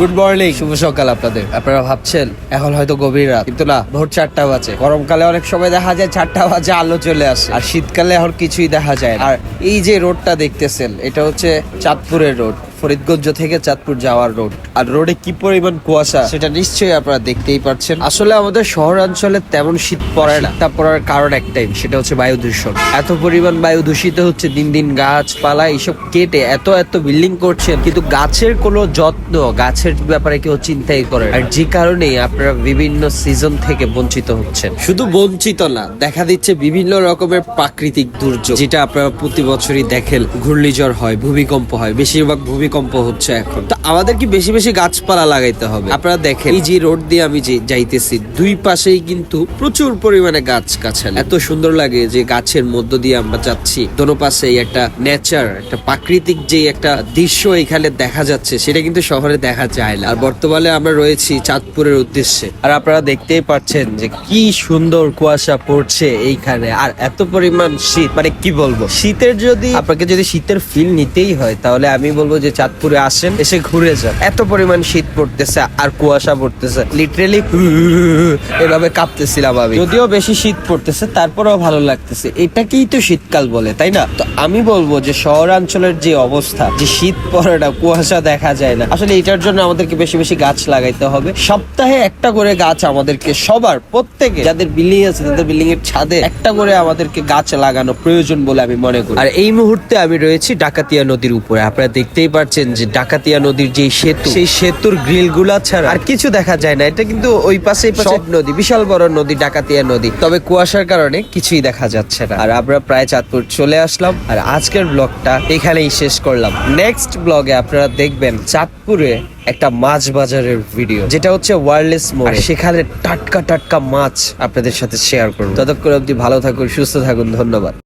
Good morning শুভ সকাল আপনাদের। আপনারা ভাবছেন, এখন হয়তো গভীর রাত, কিন্তু না, ভোর চারটা বাজে গরমকালে অনেক সময় দেখা যায় চারটা বাজে, আলো চলে আসে। আর শীতকালে এখন কিছুই দেখা যায়। আর এই যে রোডটা দেখতেছেন, এটা হচ্ছে চাঁদপুরের রোড ফরিদগঞ্জ থেকে চাঁদপুর যাওয়ার রোড আর রোডে কি পরিমাণ কুয়াশা, সেটা নিশ্চয়ই আপনারা দেখতেই পাচ্ছেন। আসলে আমাদের শহরাঞ্চলে তেমন শীত পড়ে না। তা পড়ার কারণ একটাই, সেটা হচ্ছে বায়ু দূষণ। এত পরিমাণ বায়ু দূষিত হচ্ছে, দিন দিন গাছপালা, এইসব কেটে এত এত বিল্ডিং করছেন, কিন্তু গাছের কোনো যত্ন, গাছের ব্যাপারে কেউ চিন্তাই করে। আর যে কারণেই আপনারা বিভিন্ন সিজন থেকে বঞ্চিত হচ্ছেন। শুধু বঞ্চিত না, দেখা দিচ্ছে বিভিন্ন রকমের প্রাকৃতিক দুর্যোগ, যেটা আপনারা প্রতি বছরই দেখেন। ঘূর্ণিঝড় হয়, ভূমিকম্প হয়, বেশিরভাগ ভূমিকম্প হচ্ছে এখন। তো আমাদের কি বেশি বেশি গাছপালা লাগাইতে হবে? আপনারা দেখেন, এই যে রোড দিয়ে আমি যে যাইতেছি, দুই পাশেই কিন্তু প্রচুর পরিমাণে গাছ গাছালি। এত সুন্দর লাগে যে গাছের মধ্য দিয়ে আমরা যাচ্ছি। দোনো পাশেই একটা নেচার একটা প্রাকৃতিক যে একটা দৃশ্য এখানে দেখা যাচ্ছে, সেটা কিন্তু শহরে দেখা যায় না। আর বর্তমানে আমরা রয়েছি চাঁদপুরের উদ্দেশ্যে। আর আপনারা দেখতেই পাচ্ছেন যে কি সুন্দর কুয়াশা পড়ছে এইখানে। আর এত পরিমাণ শীত মানে কি বলব? শীতের যদি, আপনাকে যদি শীতের ফিল নিতেই হয়, তাহলে আমি বলব যে চাঁদপুরে আসেন, এসে ঘুরে যান। এত পরিমাণ শীত পড়তেছে আর কুয়াশা পড়তেছে। লিটারেলি এভাবে কাঁপতেছিলাম আমি। যদিও বেশি শীত পড়তেছে, তারপরেও ভালো লাগতেছে। এটাকেই তো শীতকাল বলে, তাই না? তো আমি বলব যে, শহরাঞ্চলের যে অবস্থা, যে শীত পড়ে না কুয়াশা দেখা যায় না। আসলে এটার জন্য আমাদেরকে বেশি বেশি গাছ লাগাইতে হবে। সপ্তাহে একটা করে গাছ আমাদেরকে সবার, প্রত্যেকে, যাদের বিল্ডিং আছে তাদের বিল্ডিং এর ছাদে, একটা করে আমাদেরকে গাছ লাগানো প্রয়োজন বলে আমি মনে করি। আর এই মুহূর্তে আমি রয়েছি ডাকাতিয়া নদীর উপরে। আপনারা দেখতেই পাচ্ছেন যে ডাকাতিয়া নদীর যে সেতু সেই সেতুর গ্রিলগুলা ছাড়া আর কিছু দেখা যায় না। এটা কিন্তু ওই পাশে সব নদী বিশাল বড় নদী ডাকাতিয়া নদী। তবে কুয়াশার কারণে কিছুই দেখা যাচ্ছে না। আর আমরা প্রায় চাঁদপুর চলে আসলাম। আর আজকের ব্লগটা এখানেই শেষ করলাম। নেক্সট ব্লগে আপনারা দেখবেন চাঁদপুরে একটা মাছ বাজারের ভিডিও যেটা হচ্ছে ওয়ারলেস মোড় সেখানে টাটকা টাটকা মাছ আপনাদের সাথে শেয়ার করব। ততক্ষণ অব্দি ভালো থাকুন সুস্থ থাকুন ধন্যবাদ।